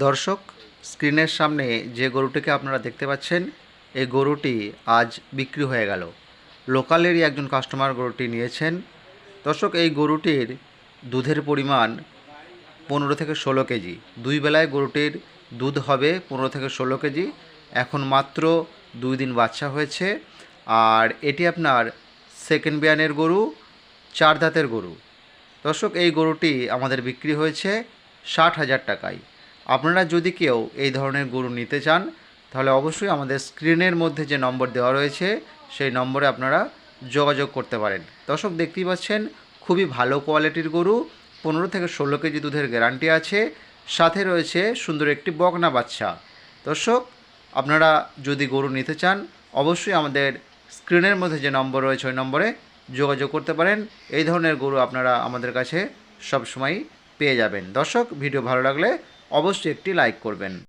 দর্শক, স্ক্রিনের সামনে যে গরুটিকে আপনারা দেখতে পাচ্ছেন, এই গরুটি আজ বিক্রি হয়ে গেল। লোকালেরই একজন কাস্টমার গরুটি নিয়েছেন। দর্শক, এই গরুটির দুধের পরিমাণ পনেরো থেকে ষোলো কেজি। দুই বেলায় গরুটির দুধ হবে পনেরো থেকে ষোলো কেজি। এখন মাত্র দুই দিন বাচ্চা হয়েছে। আর এটি আপনার সেকেন্ড বিয়ানের গরু, চার দাঁতের গরু। দর্শক, এই গরুটি আমাদের বিক্রি হয়েছে ষাট হাজার টাকায়। আপনারা যদি কেউ এই ধরনের গরু নিতে চান, তাহলে অবশ্যই আমাদের স্ক্রিনের মধ্যে যে নম্বর দেওয়া রয়েছে, সেই নম্বরে আপনারা যোগাযোগ করতে পারেন। দর্শক, দেখতেই পাচ্ছেন, খুবই ভালো কোয়ালিটির গরু, পনেরো থেকে ষোলো কেজি দুধের গ্যারান্টি আছে, সাথে রয়েছে সুন্দর একটি বকনা বাচ্চা। দর্শক, আপনারা যদি গরু নিতে চান, অবশ্যই আমাদের স্ক্রিনের মধ্যে যে নম্বর রয়েছে, ওই নম্বরে যোগাযোগ করতে পারেন। এই ধরনের গরু আপনারা আমাদের কাছে সবসময়ই পেয়ে যাবেন। দর্শক, ভিডিও ভালো লাগলে অবশ্যই একটি লাইক করবেন।